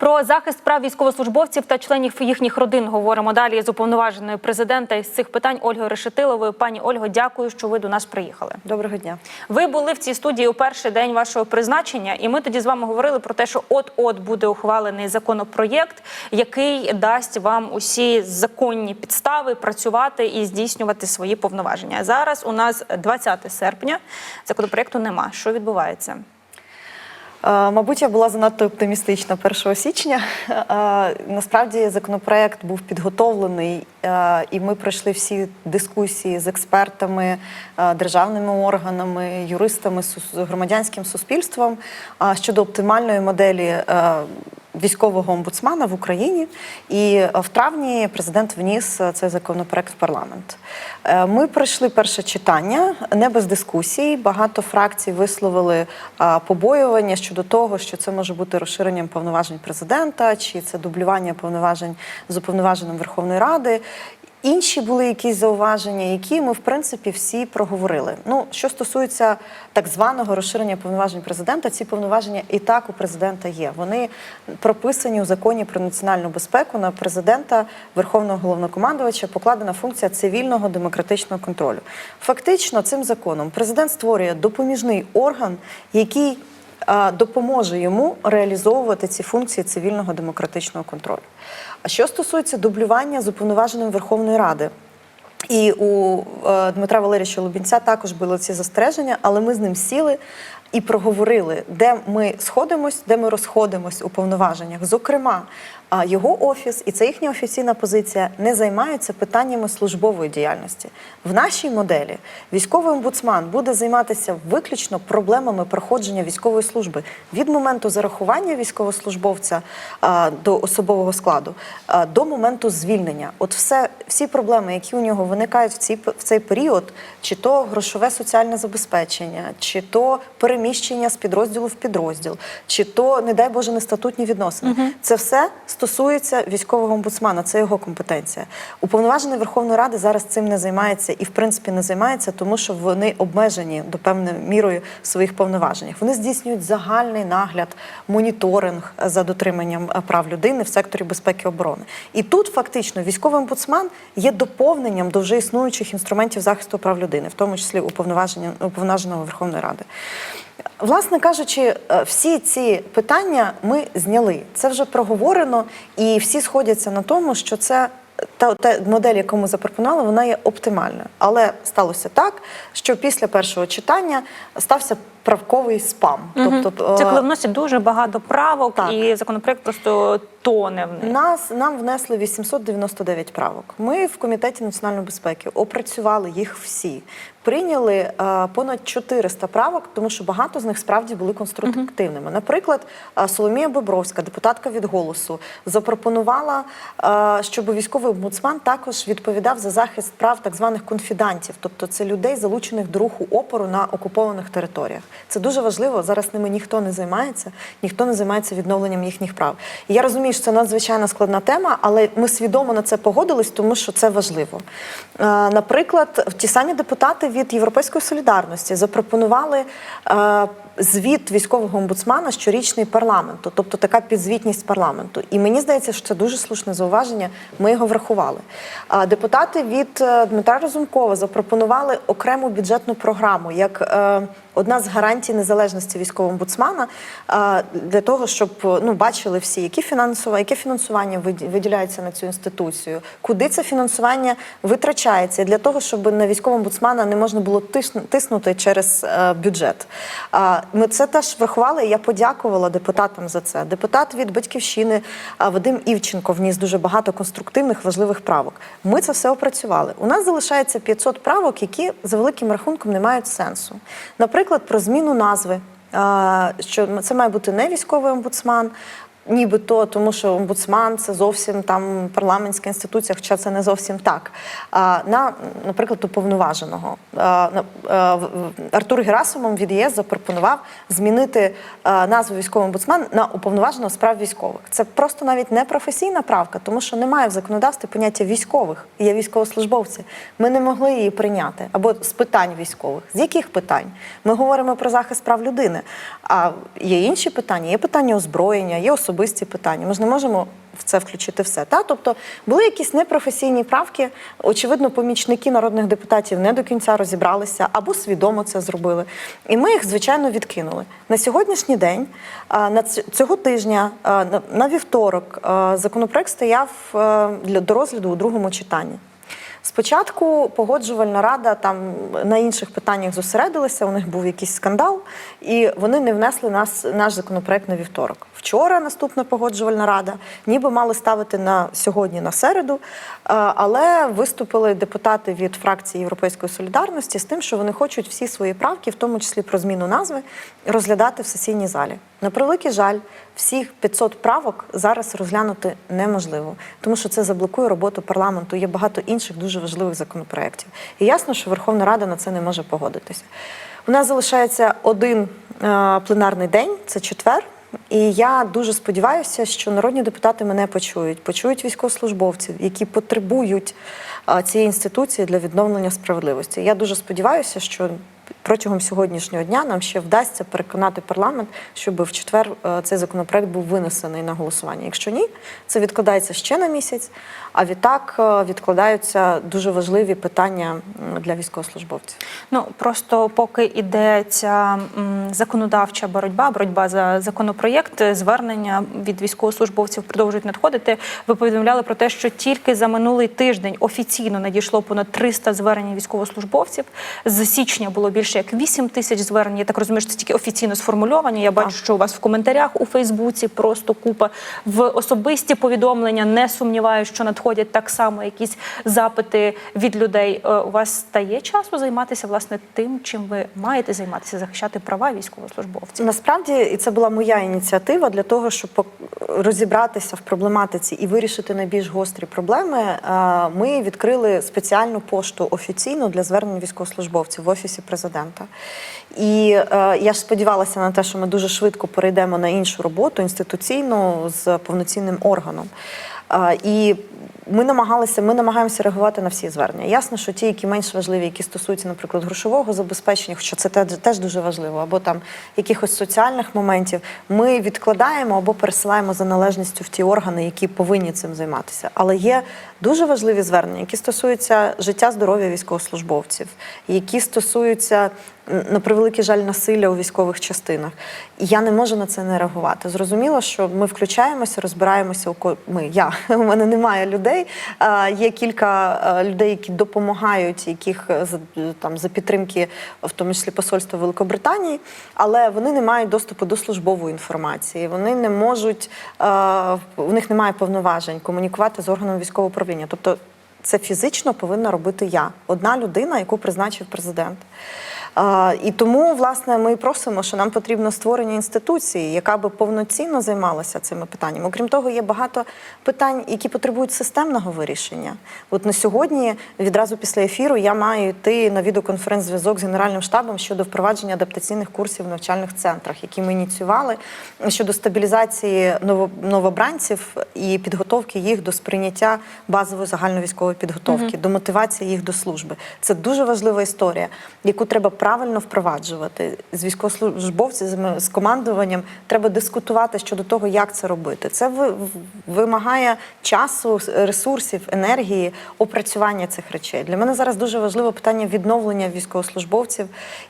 Про захист прав військовослужбовців та членів їхніх родин говоримо далі з уповноваженою президента із цих питань Ольгою Решетиловою. Пані Ольго, дякую, що ви до нас приїхали. Доброго дня. Ви були в цій студії у перший день вашого призначення, і ми тоді з вами говорили про те, що от-от буде ухвалений законопроєкт, який дасть вам усі законні підстави працювати і здійснювати свої повноваження. Зараз у нас 20 серпня. Законопроєкту нема. Що відбувається? Е, Мабуть, я була занадто оптимістична 1 січня. Е, Насправді законопроект був підготовлений, е, і ми пройшли всі дискусії з експертами, державними органами, юристами, громадянським суспільством щодо оптимальної моделі. Військового омбудсмана в Україні, і е, в травні президент вніс е, цей законопроект в парламент. Е, Ми пройшли перше читання не без дискусій. Багато фракцій висловили побоювання щодо того, що це може бути розширенням повноважень президента, чи це дублювання повноважень з уповноваженим Верховної Ради. Інші були якісь зауваження, які ми в принципі всі проговорили. Ну що стосується так званого розширення повноважень президента, ці повноваження і так у президента є. Вони прописані у законі про національну безпеку. На президента Верховного головнокомандувача покладена функція цивільного демократичного контролю. Фактично, цим законом президент створює допоміжний орган, який допоможе йому реалізовувати ці функції цивільного демократичного контролю. А що стосується дублювання з уповноваженим Верховної Ради, і у е, Дмитра Валерійовича Лубінця також були ці застереження, але ми з ним сіли і проговорили, де ми сходимось, де ми розходимось у повноваженнях. Зокрема, а, його офіс і це їхня офіційна позиція не займаються питаннями службової діяльності. В нашій моделі військовий омбудсман буде займатися виключно проблемами проходження військової служби від моменту зарахування військовослужбовця а, до особового складу а, до моменту звільнення. От все, всі проблеми, які у нього виникають в, ці, в цей період, чи то грошове соціальне забезпечення, чи то переміщення з підрозділу в підрозділ, чи то, не дай Боже, нестатутні відносини. Це все стосується військового омбудсмана, це його компетенція. Уповноважений Верховної Ради зараз цим не займається і, в принципі, не займається, тому що вони обмежені до певною мірою в своїх повноваженнях. Вони здійснюють загальний нагляд, моніторинг за дотриманням е, прав людини в секторі безпеки і оборони. І тут фактично військовий омбудсман є доповненням до вже існуючих інструментів захисту прав людини, в тому числі уповноваження уповноваженого Верховної Ради. Власне кажучи, е, всі ці питання ми зняли. Це вже проговорено, і всі сходяться на тому, що це та, та модель, яку ми запропонували, вона є оптимальною. Але сталося так, що після першого читання стався правковий спам. Тобто, Це е, коли вносять дуже багато правок, Так. і законопроєкт просто тоне в них. Нас нам внесли 899 правок. Ми в комітеті національної безпеки опрацювали їх всі. Прийняли е, понад 400 правок, тому що багато з них справді були конструктивними. Наприклад, е, Соломія Бобровська, депутатка від голосу, запропонувала, е, щоб військовий омбудсман також відповідав за захист прав так званих конфідантів, тобто це людей, залучених до руху опору на окупованих територіях. Це дуже важливо. Зараз ними ніхто не займається, ніхто не займається відновленням їхніх прав. І я розумію, що це надзвичайно складна тема, але ми свідомо на це погодились, тому що це важливо. Е, Наприклад, ті самі депутати від Європейської солідарності запропонували е, звіт військового омбудсмана щорічний парламенту, тобто така підзвітність парламенту. І мені здається, що це дуже слушне зауваження. Ми його врахували. Депутати від е, Дмитра Розумкова запропонували окрему бюджетну програму як одна з гарантій незалежності військового омбудсмана для того, щоб ну бачили всі, які фінансова, яке фінансування виді- виділяється на цю інституцію, куди це фінансування витрачається для того, щоб на військового омбудсмана не можна було тиснути через е, бюджет. Ми це теж врахували. Я подякувала депутатам за це. Депутат від батьківщини Вадим Івченко вніс дуже багато конструктивних важливих правок. Ми це все опрацювали. У нас залишається 500 правок, які за великим рахунком не мають сенсу. Наприклад, про зміну назви. Що це має бути не військовий омбудсман, Нібито, тому що омбудсман це зовсім там парламентська інституція, хоча це не зовсім так. На, наприклад, уповноваженого Артур Герасимов від ЄС запропонував змінити назву військового омбудсмана на уповноваженого з прав військових. Це просто навіть не професійна правка, тому що немає в законодавстві поняття військових, є військовослужбовці. Ми не могли її прийняти або з питань військових. З яких питань? Ми говоримо про захист прав людини. А є інші питання, є питання озброєння, є особливі особисті питання. Ми ж не можемо в це включити все. Та? Тобто були якісь непрофесійні правки. Очевидно, помічники народних депутатів не до кінця розібралися або свідомо це зробили. І ми їх, звичайно, відкинули. На сьогоднішній день, на цього тижня, на- вівторок, законопроект стояв е, для розгляду у другому читанні. Спочатку погоджувальна рада там на інших питаннях зосередилася, у них був якийсь скандал, і вони не внесли нас, наш законопроект на вівторок. Вчора наступна погоджувальна рада, ніби мали ставити на сьогодні на середу, але виступили депутати від фракції Європейської солідарності з тим, що вони хочуть всі свої правки, в тому числі про зміну назви, розглядати в сесійній залі. На превеликий жаль, всіх 500 правок зараз розглянути неможливо, тому що це заблокує роботу парламенту. Є багато інших дуже важливих законопроєктів. І ясно, що Верховна Рада на це не може погодитися. У нас залишається один е, пленарний день, це четвер. І я дуже сподіваюся, що народні депутати мене почують, почують військовослужбовців, які потребують е, цієї інституції для відновлення справедливості. Я дуже сподіваюся, що протягом сьогоднішнього дня нам ще вдасться переконати парламент, щоб в четвер е, цей законопроект був винесений на голосування. Якщо ні, це відкладається ще на місяць. А відтак е, відкладаються дуже важливі питання для військовослужбовців. Ну просто поки іде ця законодавча боротьба, боротьба за законопроєкт, звернення від військовослужбовців продовжують надходити. Ви повідомляли про те, що тільки за минулий тиждень офіційно надійшло понад 300 звернень військовослужбовців. З січня було більше як 8 тисяч звернень. Я так розумію, що це тільки офіційно сформульовані. Я бачу, що у вас в коментарях у Фейсбуці просто купа в особисті повідомлення. Не сумніваюся, що надходять так само якісь запити від людей. Е, У вас стає часу займатися власне тим, чим ви маєте займатися, захищати права військовослужбовців. Насправді, і це була моя ініціатива для того, щоб розібратися в проблематиці і вирішити найбільш гострі проблеми. е, Ми відкрили спеціальну пошту офіційну для звернень військовослужбовців в офісі президента. І е, я ж сподівалася на те, що ми дуже швидко перейдемо на іншу роботу інституційну з повноцінним органом. Е, І ми намагалися, ми намагаємося реагувати на всі звернення. Ясно, що ті, які менш важливі, які стосуються, наприклад, грошового забезпечення, хоча це теж, дуже важливо, або там якихось соціальних моментів, ми відкладаємо або пересилаємо за належністю в ті органи, які повинні цим займатися. Але є дуже важливі звернення, які стосуються життя здоров'я військовослужбовців, які стосуються на превеликий жаль насилля у військових частинах. І я не можу на це не реагувати. Зрозуміло, що ми включаємося, розбираємося. у ко- Ми, я у мене немає людей. Є кілька людей, які допомагають, яких е, там за підтримки, в тому числі посольства Великобританії, але вони не мають доступу до службової інформації. Вони не можуть, а, у них немає повноважень комунікувати з органом військового управління. Тобто це фізично повинна робити я, одна людина, яку призначив президент. І тому, власне, ми просимо, що нам потрібно створення інституції, яка би повноцінно займалася цими питаннями. Окрім того, є багато питань, які потребують системного вирішення. От на сьогодні, відразу після ефіру, я маю йти на відеоконференц-зв'язок з Генеральним штабом щодо впровадження адаптаційних курсів в навчальних центрах, які ми ініціювали щодо стабілізації новобранців і підготовки їх до сприйняття базової загальновійськової підготовки, до мотивації їх до служби. Це дуже важлива історія, яку треба правильно впроваджувати з військовослужбовцями, з командуванням. Треба дискутувати щодо того, як це робити. Це ви- вимагає часу, ресурсів, енергії, опрацювання цих речей. Для мене зараз дуже важливе питання відновлення військовослужбовців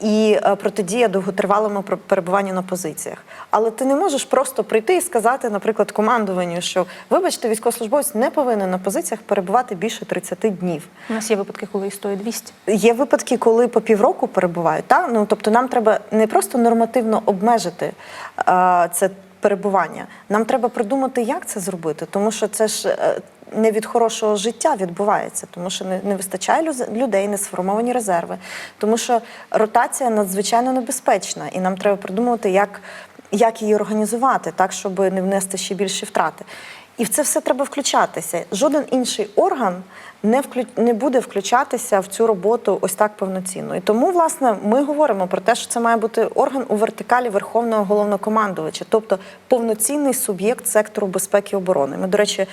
і е, протидія довготривалому перебуванню на позиціях. Але ти не можеш просто прийти і сказати, наприклад, командуванню, що вибачте, військовослужбовець не повинен на позиціях перебувати більше 30 днів. У нас є випадки, коли і стоїть 200. Є випадки, коли по півроку перебувають. Та? Ну, тобто нам треба не просто нормативно обмежити а, це перебування. Нам треба придумати, як це зробити, тому що це ж. е, Не від хорошого життя відбувається, тому що не, не вистачає людей, не сформовані резерви, тому що ротація надзвичайно небезпечна, і нам треба придумувати, як, як її організувати, так, щоб не внести ще більші втрати. І в це все треба включатися. Жоден інший орган не вклю... не буде включатися в цю роботу ось так повноцінно. І тому, власне, ми говоримо про те, що це має бути орган у вертикалі Верховного головнокомандувача, тобто повноцінний суб'єкт сектору безпеки і оборони. Ми, до речі, е,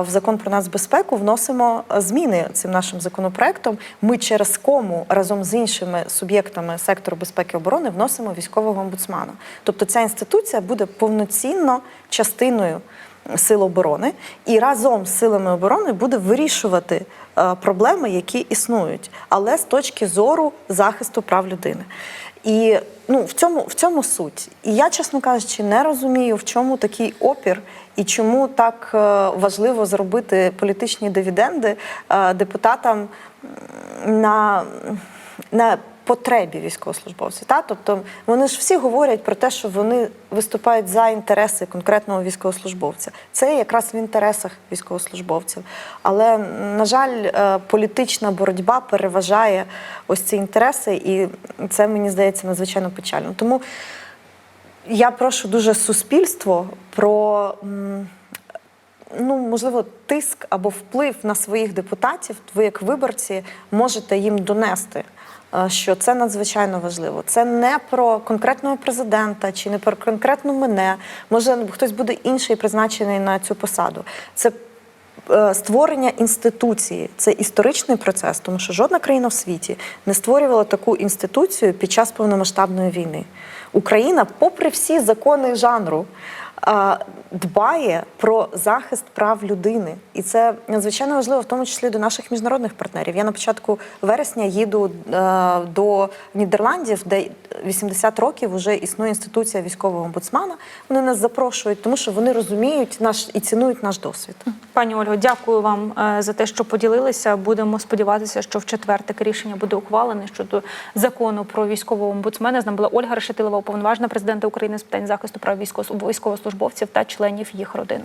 в закон про нацбезпеку вносимо зміни цим нашим законопроектом. Ми через кому разом з іншими суб'єктами сектору безпеки і оборони вносимо військового омбудсмана. Тобто ця інституція буде повноцінно частиною сил оборони і разом з силами оборони буде вирішувати е, проблеми, які існують, але з точки зору захисту прав людини. І ну, в цьому, в цьому суть. І я, чесно кажучи, не розумію, в чому такий опір і чому так е, важливо зробити політичні дивіденди е, депутатам на, на потребі військовослужбовців. Та? Тобто вони ж всі говорять про те, що вони виступають за інтереси конкретного військовослужбовця. Це якраз в інтересах військовослужбовців. Але, на жаль, е, політична боротьба переважає ось ці інтереси, і це мені здається надзвичайно печально. Тому я прошу дуже суспільство про. Ну, можливо, тиск або вплив на своїх депутатів, ви як виборці можете їм донести, е, що це надзвичайно важливо. Це не про конкретного президента чи не про конкретно мене. Може, хтось буде інший призначений на цю посаду. Це е, створення інституції це історичний процес, тому що жодна країна в світі не створювала таку інституцію під час повномасштабної війни. Україна, попри всі закони жанру, дбає про захист прав людини, і це надзвичайно важливо, в тому числі до наших міжнародних партнерів. Я на початку вересня їду е, до Нідерландів, де 80 років вже існує інституція військового омбудсмана. Вони нас запрошують, тому що вони розуміють наш і цінують наш досвід. Пані Ольго, дякую вам е, за те, що поділилися. Будемо сподіватися, що в четвер таке рішення буде ухвалене щодо закону про військового омбудсмена. З нами була Ольга Решетилова, уповноважена президента України з питань захисту прав військово- військовослужбовців та членів їх родин.